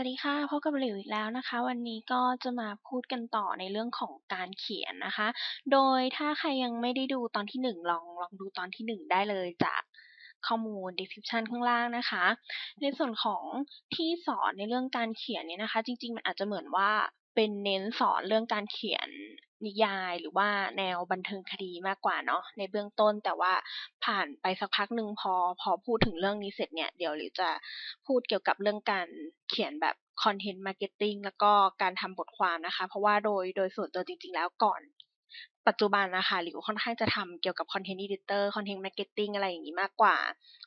วัสดีค่ะพบกับหลิวอีกแล้วนะคะ วันนี้ก็จะมาพูดกันต่อในเรื่องของการเขียนนะคะ โดยถ้าใครยังไม่ได้ดูตอนที่หนึ่งลองลองดูตอนที่หนึ่งได้เลยจากข้อมูล description ข้างล่างนะคะ ในส่วนของที่สอนในเรื่องการเขียนเนี่ยนะคะ จริง ๆ มันอาจจะเหมือนว่า เป็นเน้นสอนเรื่องการเขียนนิยายหรือว่าแนวบันเทิงคดีมากกว่าเนาะในเบื้องต้นแต่ว่าผ่านไปสักพักหนึ่งพอพอพูดถึงเรื่องนี้เสร็จเนี่ยเดี๋ยวหรือจะพูดเกี่ยวกับเรื่องการเขียนแบบ content marketing แล้วก็การทำบทความนะคะ เพราะว่าโดยโดยส่วนตัวจริง ๆ แล้วก่อน ปัจจุบันนะคะหลิวค่อนข้างจะทำเกี่ยวกับ content editor content marketing อะไรอย่างนี้มากกว่า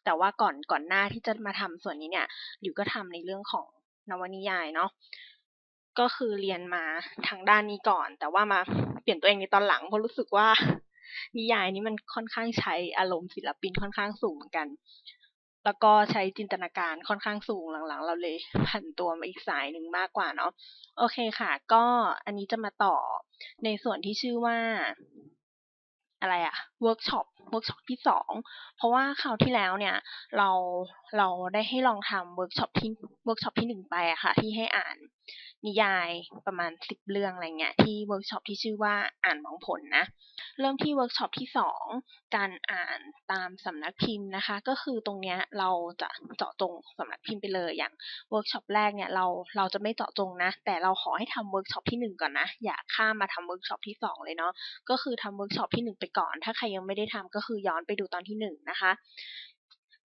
แต่ว่าก่อนก่อนหน้าที่จะมาทำส่วนนี้เนี่ยหลิวก็ทำในเรื่องของนวนิยายเนาะ ก็คือเรียนมาทางด้านนี้ก่อน แต่ว่ามาเปลี่ยนตัวเองในตอนหลังเพราะรู้สึกว่า นิยายนี้มันค่อนข้างใช้อารมณ์ศิลปินค่อนข้างสูงเหมือนกัน แล้วก็ใช้จินตนาการค่อนข้างสูงหลังๆ เราเลยผันตัวมาอีกสายหนึ่งมากกว่าเนาะโอเคค่ะ ก็อันนี้จะมาต่อในส่วนที่ชื่อว่า อะไรอะเวิร์กช็อป เวิร์กช็อปที่สองเพราะว่าคราวที่แล้วเนี่ยเราเราได้ให้ลองทำเวิร์กช็อปที่เวิร์กช็อปที่หนึ่งไปอะค่ะ ที่ให้อ่านนิยายประมาณสิบเรื่องอะไรเงี้ยที่เวิร์กช็อปที่ชื่อว่าอ่านมองผลนะ เริ่มที่เวิร์กช็อปที่สองการอ่านตามสำนักพิมพ์นะคะ ก็คือตรงเนี้ยเราจะเจาะจงสำนักพิมพ์ไปเลยอย่างเวิร์กช็อปแรกเนี่ยเราเราจะไม่เจาะจงนะ แต่เราขอให้ทำเวิร์กช็อปที่หนึ่งก่อนนะ อย่าข้ามมาทำเวิร์กช็อปที่สองเลยเนาะก็คือทำเวิร์กช็อปที่หนึ่งไปก่อน ถ้าใครยังไม่ได้ทำก็คือย้อนไปดูตอนที่หนึ่งนะคะ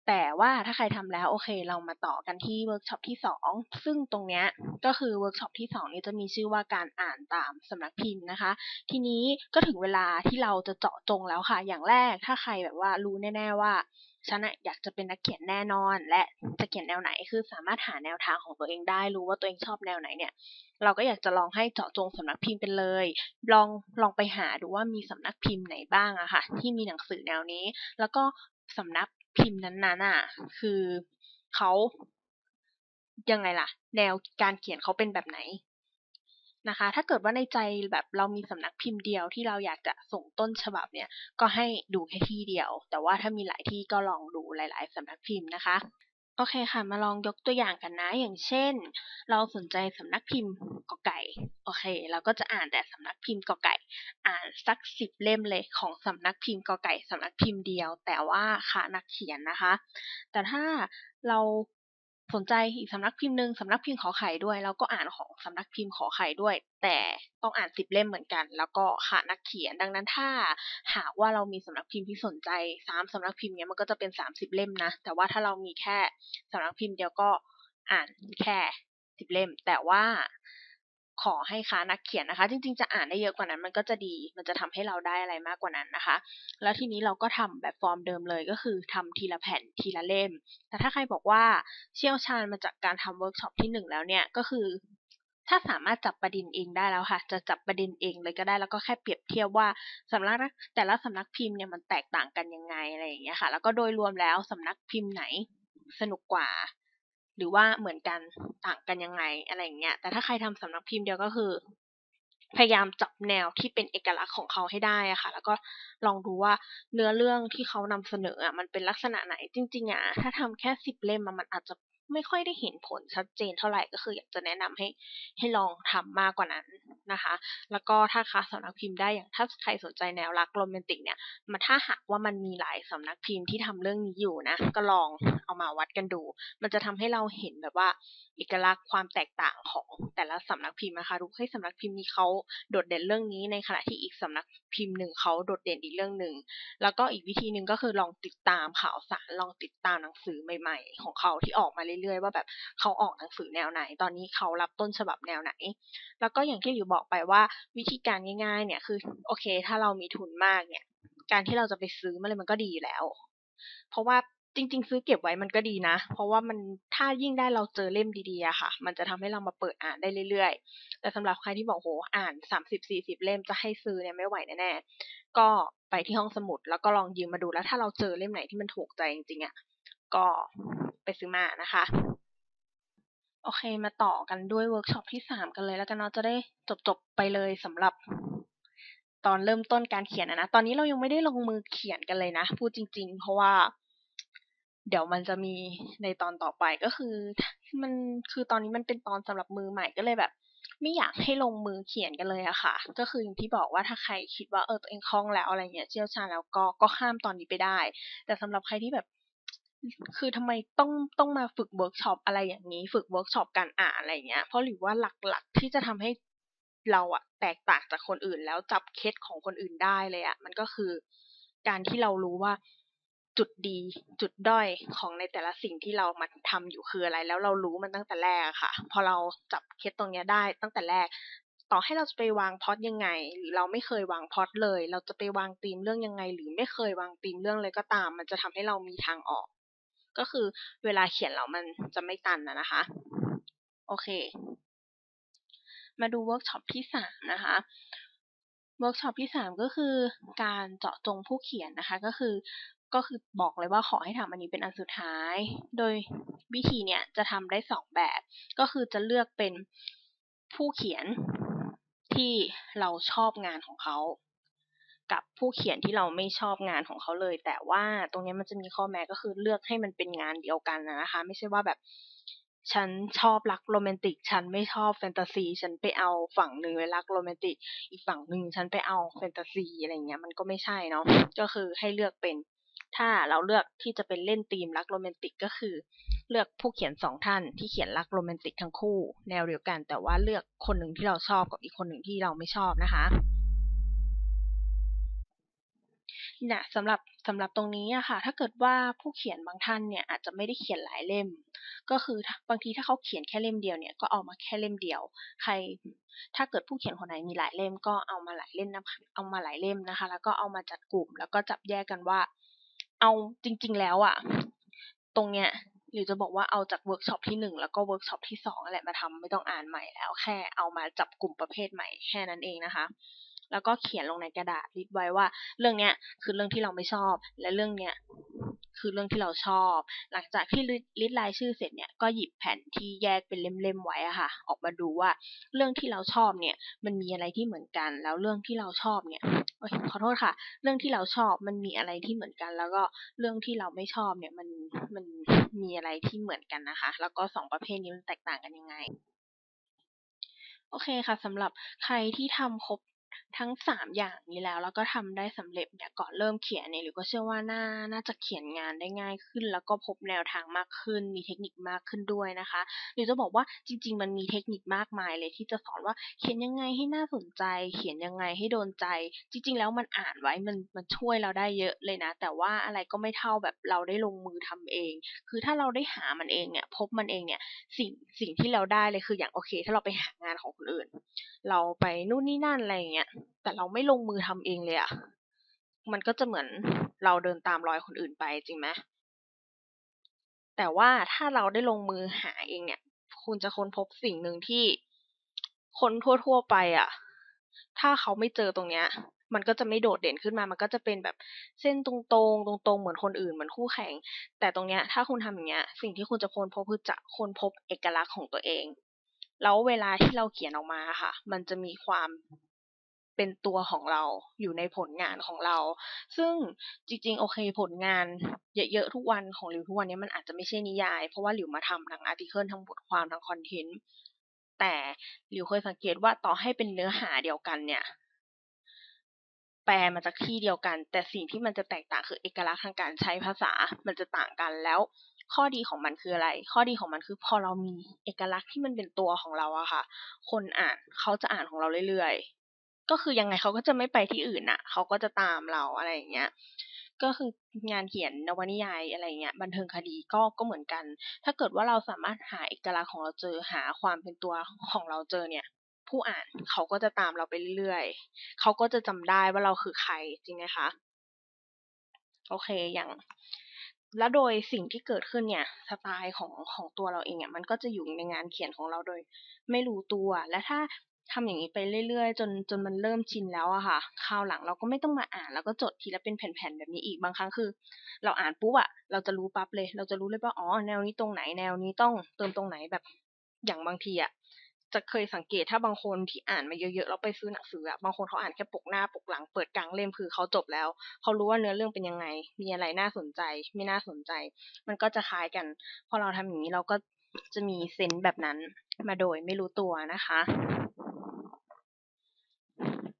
แต่ว่าถ้าใครทำแล้วโอเค เรามาต่อกันที่เวิร์กช็อปที่สองซึ่งตรงเนี้ยก็คือเวิร์กช็อปที่สองนี้จะมีชื่อว่าการอ่านตามสำนักพิมพ์นะคะ ทีนี้ก็ถึงเวลาที่เราจะเจาะจงแล้วค่ะ อย่างแรกถ้าใครแบบว่ารู้แน่ ๆว่า ฉันอยากจะเป็นนักเขียนแน่นอน และจะเขียนแนวไหนคือสามารถหาแนวทางของตัวเองได้รู้ว่าตัวเองชอบแนวไหนเนี่ย เราก็อยากจะลองให้เจาะจงสำนักพิมพ์เป็นเลย ลองลองไปหาดูว่ามีสำนักพิมพ์ไหนบ้างอะค่ะ ที่มีหนังสือแนวนี้ แล้วก็สำนักพิมพ์นั้นๆอะคือเขายังไงล่ะ แนวการเขียนเขาเป็นแบบไหน นะคะ ถ้าเกิดว่าในใจแบบเรามีสำนักพิมพ์เดียวที่เราอยากจะส่งต้นฉบับเนี่ย ก็ให้ดูแค่ที่เดียว แต่ว่าถ้ามีหลายที่ก็ลองดูหลาย ๆสำนักพิมพ์นะคะ โอเคค่ะ มาลองยกตัวอย่างกันนะ อย่างเช่น เราสนใจสำนักพิมพ์กอไก่ โอเค เราก็จะอ่านแต่สำนักพิมพ์กอไก่ อ่านสักสิบเล่มเลยของสำนักพิมพ์กอไก่สำนักพิมพ์เดียว แต่ว่าค่ะนักเขียนนะคะ แต่ถ้าเรา สนใจอีกสำนักพิมพ์หนึ่งสำนักพิมพ์ขอไข่ด้วย แล้วก็อ่านของสำนักพิมพ์ขอไข่ด้วย แต่ต้องอ่านสิบเล่มเหมือนกัน แล้วก็ขาดนักเขียนดังนั้นถ้า หากว่าเรามีสำนักพิมพ์ที่สนใจสามสำนักพิมพ์เนี้ยมันก็จะเป็นสามสิบเล่มนะ แต่ว่าถ้าเรามีแค่สำนักพิมพ์เดียวก็อ่านแค่สิบเล่ม แต่ว่า ขอให้ค้านักเขียนนะคะ จริงๆจะอ่านได้เยอะกว่านั้นมันก็จะดี มันจะทำให้เราได้อะไรมากกว่านั้นนะคะ แล้วทีนี้เราก็ทำแบบฟอร์มเดิมเลยก็คือทำทีละแผ่นทีละเล่ม แต่ถ้าใครบอกว่าเชี่ยวชาญมาจากการทำเวิร์กช็อปที่หนึ่งแล้วเนี่ยก็คือ ถ้าสามารถจับประเด็นเองได้แล้วค่ะ จะจับประเด็นเองเลยก็ได้แล้วก็แค่เปรียบเทียบว่าสำนักแต่ละสำนักพิมพ์เนี่ยมันแตกต่างกันยังไงอะไรอย่างเงี้ยค่ะ แล้วก็โดยรวมแล้วสำนักพิมพ์ไหนสนุกกว่า หรือว่าเหมือนกันต่างกันยังไงอะไรอย่างเงี้ย แต่ถ้าใครทำสำนักพิมพ์เดียวก็คือ พยายามจับแนวที่เป็นเอกลักษณ์ของเขาให้ได้อะค่ะ แล้วก็ลองดูว่าเนื้อเรื่องที่เขานำเสนออะมันเป็นลักษณะไหนจริงๆอะถ้าทำแค่สิบเล่มมันอาจจะ ไม่ค่อยได้เห็นผลชัดเจนเท่าไหร่ก็คืออยากจะแนะนำให้ให้ลองทำมากกว่านั้นนะคะ แล้วก็ถ้าค้าสำนักพิมพ์ได้อย่างถ้าใครสนใจแนวรักโรแมนติกเนี่ยมาถ้าหากว่ามันมีหลายสำนักพิมพ์ที่ทำเรื่องนี้อยู่นะ ก็ลองเอามาวัดกันดู มันจะทำให้เราเห็นแบบว่าเอกลักษณ์ความแตกต่างของแต่ละสำนักพิมพ์นะคะดูให้สำนักพิมพ์นี้เขาโดดเด่นเรื่องนี้ในขณะที่อีกสำนักพิมพ์หนึ่งเขาโดดเด่นอีกเรื่องหนึ่งแล้วก็อีกวิธีหนึ่งก็คือลองติดตามข่าวสารลองติดตามหนังสือใหม่ ๆ ของเขาที่ออกมาเรื่อยๆ ว่าแบบเขาออกหนังสือแนวไหน ตอนนี้เขารับต้นฉบับแนวไหน แล้วก็อย่างที่หลิวบอกไปว่าวิธีการง่าย ๆ เนี่ยคือโอเค ถ้าเรามีทุนมากเนี่ย การที่เราจะไปซื้อมาเลยมันก็ดีแล้ว เพราะว่าจริง ๆ ซื้อเก็บไว้มันก็ดีนะ เพราะว่ามันถ้ายิ่งได้เราเจอเล่มดีๆอะค่ะ มันจะทำให้เรามาเปิดอ่านได้เรื่อยๆ แต่สำหรับใครที่บอกโหอ่านสามสิบสี่สิบเล่มจะให้ซื้อเนี่ยไม่ไหวแน่ๆ ก็ไปที่ห้องสมุดแล้วก็ลองยืมมาดูแล้วถ้าเราเจอเล่มไหนที่มันถูกใจจริงๆอะ ก็ไปซื้อมานะคะ โอเคมาต่อกันด้วยเวิร์กช็อปที่สามกันเลยแล้วกันเนาะจะได้จบๆไปเลยสำหรับตอนเริ่มต้นการเขียนนะ ตอนนี้เรายังไม่ได้ลงมือเขียนกันเลยนะ พูดจริง ๆ เพราะว่า เดี๋ยวมันจะมีในตอนต่อไปก็คือ มันคือตอนนี้มันเป็นตอนสำหรับมือใหม่ก็เลยแบบ ไม่อยากให้ลงมือเขียนกันเลยอะค่ะ ก็คืออย่างที่บอกว่าถ้าใครคิดว่าเออตัวเองคล่องแล้วอะไรเงี้ยเชี่ยวชาญแล้วก็ก็ข้ามตอนนี้ไปได้ แต่สำหรับใครที่แบบ คือทำไมต้องต้องมาฝึกเวิร์กช็อปอะไรอย่างนี้ ฝึกเวิร์กช็อปการอ่านอะไรเงี้ย เพราะหรือว่าหลักๆที่จะทำให้เราอะแตกต่างจากคนอื่น แล้วจับเคสของคนอื่นได้เลยอะมันก็คือการที่เรารู้ว่าจุดดีจุดด้อยของในแต่ละสิ่งที่เรามาทำอยู่คืออะไร แล้วเรารู้มันตั้งแต่แรกค่ะ พอเราจับเคสตรงนี้ได้ตั้งแต่แรก ต่อให้เราจะไปวางพอดยังไง หรือเราไม่เคยวางพอดเลย เราจะไปวางธีมเรื่องยังไง หรือไม่เคยวางธีมเรื่องเลยก็ตาม มันจะทำให้เรามีทางออก ก็คือเวลาเขียนแล้วมันจะไม่ตันนะนะคะ โอเค มาดูเวิร์กช็อปที่สามนะคะเวิร์กช็อปที่สามก็คือการเจาะจงผู้เขียนนะคะก็คือก็คือบอกเลยว่าขอให้ทำอันนี้เป็นอันสุดท้าย โดยวิธีเนี่ยจะทำได้สองแบบ ก็คือจะเลือกเป็นผู้เขียนที่เราชอบงานของเขา กับผู้เขียนที่เราไม่ชอบงานของเขาเลย แต่ว่าตรงนี้มันจะมีข้อแม้ก็คือเลือกให้มันเป็นงานเดียวกันนะคะ ไม่ใช่ว่าแบบฉันชอบรักโรแมนติก ฉันไม่ชอบแฟนตาซี ฉันไปเอาฝั่งหนึ่งไปรักโรแมนติก อีกฝั่งหนึ่งฉันไปเอาแฟนตาซีอะไรเงี้ย มันก็ไม่ใช่เนาะ ก็คือให้เลือกเป็น ถ้าเราเลือกที่จะเป็นเล่นธีมรักโรแมนติกก็คือ เลือกผู้เขียนสองท่านที่เขียนรักโรแมนติกทั้งคู่ แนวเดียวกัน แต่ว่าเลือกคนหนึ่งที่เราชอบกับอีกคนหนึ่งที่เราไม่ชอบนะคะเนี่ยสำหรับสำหรับตรงนี้อะค่ะ ถ้าเกิดว่าผู้เขียนบางท่านเนี่ยอาจจะไม่ได้เขียนหลายเล่ม ก็คือบางทีถ้าเขาเขียนแค่เล่มเดียวเนี่ยก็เอามาแค่เล่มเดียว ใคร ถ้าเกิดผู้เขียนคนไหนมีหลายเล่มก็เอามาหลายเล่มนะเอามาหลายเล่มนะคะ แล้วก็เอามาจัดกลุ่ม แล้วก็จับแยกกันว่า เอาจริง ๆ แล้วอะตรงเนี้ยหรือจะบอกว่าเอาจากเวิร์กช็อปที่หนึ่งแล้วก็เวิร์กช็อปที่สองแหละมาทำไม่ต้องอ่านใหม่แล้วแค่เอามาจับกลุ่มประเภทใหม่แค่นั้นเองนะคะ แล้วก็เขียนลงในกระดาษลิดไว้ว่า เรื่องเนี้ยคือเรื่องที่เราไม่ชอบ และเรื่องเนี้ยคือเรื่องที่เราชอบ หลังจากที่ลิสต์รายชื่อเสร็จเนี่ยก็หยิบแผ่นที่แยกเป็นเล่มๆไว้อะค่ะ ออกมาดูว่าเรื่องที่เราชอบเนี่ย มันมีอะไรที่เหมือนกัน แล้วเรื่องที่เราชอบเนี่ยขอโทษค่ะ เรื่องที่เราชอบมันมีอะไรที่เหมือนกัน แล้วก็เรื่องที่เราไม่ชอบเนี่ยมันมันมีอะไรที่เหมือนกันนะคะ แล้วก็สองประเภทนี้มันแตกต่างกันยังไงโอเคค่ะสำหรับใครที่ทำครบ ทั้งสามอย่างนี้แล้ว แล้วก็ทำได้สำเร็จเนี่ยก่อนเริ่มเขียนเนี่ยหรือก็เชื่อว่าน่าน่าจะเขียนงานได้ง่ายขึ้น แล้วก็พบแนวทางมากขึ้น มีเทคนิคมากขึ้นด้วยนะคะ หรือจะบอกว่าจริง ๆ มันมีเทคนิคมากมายเลยที่จะสอนว่าเขียนยังไงให้น่าสนใจ เขียนยังไงให้โดนใจ จริง ๆ แล้วมันอ่านไว้มันมันช่วยเราได้เยอะเลยนะ แต่ว่าอะไรก็ไม่เท่าแบบเราได้ลงมือทำเอง คือถ้าเราได้หามันเองเนี่ยพบมันเองเนี่ยสิ่งสิ่งที่เราได้เลยคืออย่างโอเค ถ้าเราไปหางานของคนอื่น เราไปนู่นนี่นั่นอะไรอย่างเงี้ยแต่เราไม่ลงมือทำเองเลยอะมันก็จะเหมือนเราเดินตามรอยคนอื่นไปจริงไหมแต่ว่าถ้าเราได้ลงมือหาเองเนี่ย คุณจะค้นพบสิ่งหนึ่งที่คนทั่ว ๆ ไปอะถ้าเขาไม่เจอตรงเนี้ย มันก็จะไม่โดดเด่นขึ้นมา มันก็จะเป็นแบบเส้นตรงๆ ตรงๆ เหมือนคนอื่น เหมือนคู่แข่ง แต่ตรงเนี้ย ถ้าคุณทำอย่างเงี้ย สิ่งที่คุณจะค้นพบคือจะค้นพบเอกลักษณ์ของตัวเอง แล้วเวลาที่เราเขียนออกมาค่ะ มันจะมีความ เป็นตัวของเราอยู่ในผลงานของเรา ซึ่งจริงๆ โอเคผลงานเยอะๆทุกวันของหลิวทุกวันนี้มันอาจจะไม่ใช่นิยาย เพราะว่าหลิวมาทำทั้งอาร์ติเคิลทั้งบทความทั้งคอนเทนต์แต่หลิวเคยสังเกตว่าต่อให้เป็นเนื้อหาเดียวกันเนี่ย แปลมาจากที่เดียวกัน แต่สิ่งที่มันจะแตกต่างคือเอกลักษณ์ทางการใช้ภาษามันจะต่างกันแล้ว ข้อดีของมันคืออะไร ข้อดีของมันคือพอเรามีเอกลักษณ์ที่มันเป็นตัวของเราอะค่ะ คนอ่านเขาจะอ่านของเราเรื่อย ก็คือยังไงเขาก็จะไม่ไปที่อื่นอะ เขาก็จะตามเราอะไรอย่างเงี้ย ก็คืองานเขียนนวนิยายอะไรเงี้ย บันเทิงคดีก็ก็เหมือนกัน ถ้าเกิดว่าเราสามารถหาเอกลักษณ์ของเราเจอหาความเป็นตัวของเราเจอเนี่ย ผู้อ่านเขาก็จะตามเราไปเรื่อยๆเขาก็จะจำได้ว่าเราคือใครจริงไหมคะโอเคอย่างแล้วโดยสิ่งที่เกิดขึ้นเนี่ยสไตล์ของของตัวเราเองเนี่ยมันก็จะอยู่ในงานเขียนของเราโดย ไม่รู้ตัว และถ้า ทำอย่างนี้ไปเรื่อยๆ จนจนมันเริ่มชินแล้วอะค่ะ คราวหลังเราก็ไม่ต้องมาอ่าน แล้วก็จดทีละเป็นแผ่นๆแบบนี้อีก บางครั้งคือ เราอ่านปุ๊บอะเราจะรู้ปั๊บเลย เราจะรู้เลยว่า อ๋อ แนวนี้ตรงไหน แนวนี้ต้องเติมตรงไหนแบบ อย่างบางทีอะจะเคยสังเกตถ้าบางคนที่อ่านมาเยอะๆแล้วไปซื้อหนังสืออะบางคนเขาอ่านแค่ปกหน้าปกหลังเปิดกลางเล่มคือเขาจบแล้ว เขารู้ว่าเนื้อเรื่องเป็นยังไง มีอะไรน่าสนใจ ไม่น่าสนใจ มันก็จะคล้ายกัน พอเราทำอย่างนี้เราก็จะมีเซนส์แบบนั้นมาโดยไม่รู้ตัวนะคะ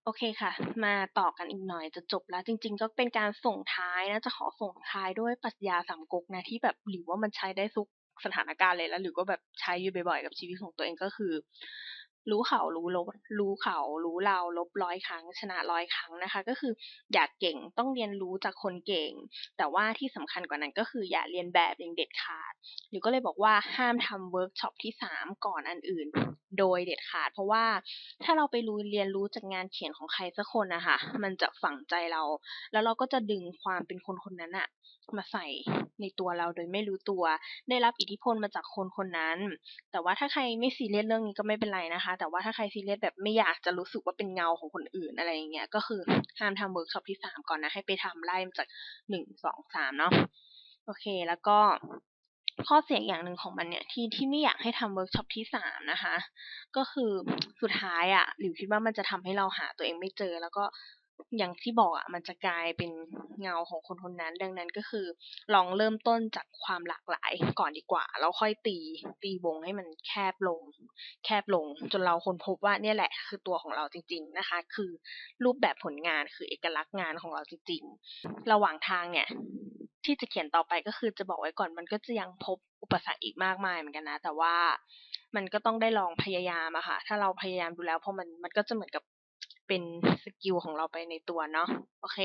โอเคค่ะ มาต่อกันอีกหน่อยจะจบแล้ว จริง ๆ ก็เป็นการส่งท้ายนะ จะขอส่งท้ายด้วยปรัชญาสามก๊กนะ ที่แบบหรือว่ามันใช้ได้ทุกสถานการณ์เลยแล้ว หรือก็แบบใช้อยู่บ่อยๆ กับชีวิตของตัวเองก็คือ รู้เขารู้ลบรู้เขารู้เราลบร้อยครั้ง ชนะร้อยครั้งนะคะ ก็คืออยากเก่งต้องเรียนรู้จากคนเก่ง แต่ว่าที่สำคัญกว่านั้นก็คืออย่าเรียนแบบอย่างเด็ดขาดหรือก็เลยบอกว่าห้ามทำเวิร์กช็อปที่สามก่อนอันอื่นโดยเด็ดขาด เพราะว่าถ้าเราไปรู้เรียนรู้จากงานเขียนของใครสักคนนะคะมันจะฝังใจเรา แล้วเราก็จะดึงความเป็นคนคนนั้นอะมาใส่ในตัวเราโดยไม่รู้ตัว ได้รับอิทธิพลมาจากคนคนนั้น แต่ว่าถ้าใครไม่ซีเรียสเรื่องนี้ก็ไม่เป็นไรนะคะ แต่ว่าถ้าใครซีเรียสแบบไม่อยากจะรู้สึกว่าเป็นเงาของคนอื่นอะไรอย่างเงี้ยก็คือห้ามทำเวิร์กช็อปที่สามก่อนนะให้ไปทำไล่มาจากหนึ่งสองสามเนาะโอเค แล้วก็ ข้อเสียอย่างหนึ่งของมันเนี่ยที่ที่ไม่อยากให้ทำเวิร์กช็อปที่สามนะคะ ก็คือสุดท้ายอะหลิวคิดว่ามันจะทำให้เราหาตัวเองไม่เจอ แล้วก็อย่างที่บอกอะมันจะกลายเป็นเงาของคนคนนั้น ดังนั้นก็คือ ลองเริ่มต้นจากความหลากหลายก่อนดีกว่า แล้วค่อยตีตีวงให้มันแคบลง แคบลง จนเราค้นพบว่าเนี่ยแหละ คือตัวของเราจริง ๆนะคะ คือรูปแบบผลงานคือเอกลักษณ์งานของเราจริงๆ ระหว่างทางเนี่ย ที่จะเขียนต่อไปก็คือจะบอกไว้ก่อนมันก็จะยังพบอุปสรรคอีกมากมายเหมือนกันนะ แต่ว่ามันก็ต้องได้ลองพยายามอะค่ะ ถ้าเราพยายามดูแล้วเพราะมันมันก็จะเหมือนกับเป็นสกิลของเราไปในตัวเนาะโอเค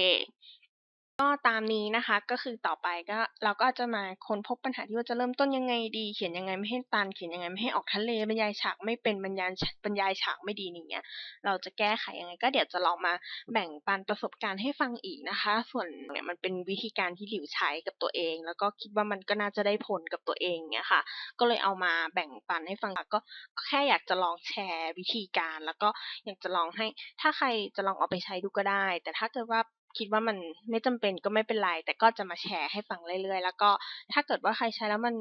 ก็ตามนี้นะคะก็คือต่อไปก็เราก็จะมาค้นพบปัญหาที่ว่าจะเริ่มต้นยังไงดี เขียนยังไงไม่ให้ตัน เขียนยังไงไม่ให้ออกทะเลบรรยายฉากไม่เป็นบรรยายบรรยายฉากไม่ดีอย่างเงี้ยเราจะแก้ไขยังไง ก็เดี๋ยวจะลองมาแบ่งปันประสบการณ์ให้ฟังอีกนะคะ ส่วนเนี่ยมันเป็นวิธีการที่หลิวใช้กับตัวเอง แล้วก็คิดว่ามันก็น่าจะได้ผลกับตัวเองเงี้ยค่ะ ก็เลยเอามาแบ่งปันให้ฟังก็แค่อยากจะลองแชร์วิธีการ แล้วก็อยากจะลองให้ถ้าใครจะลองเอาไปใช้ดูก็ได้ แต่ถ้าเกิดว่า คิดว่ามันไม่จำเป็นก็ไม่เป็นไร แต่ก็จะมาแชร์ให้ฟังเรื่อยๆ แล้วก็ถ้าเกิดว่าใครใช้แล้วมัน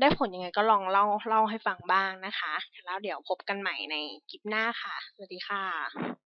ได้ผลยังไงก็ลองเล่าเล่าให้ฟังบ้างนะคะ แล้วเดี๋ยวพบกันใหม่ในคลิปหน้าค่ะ สวัสดีค่ะ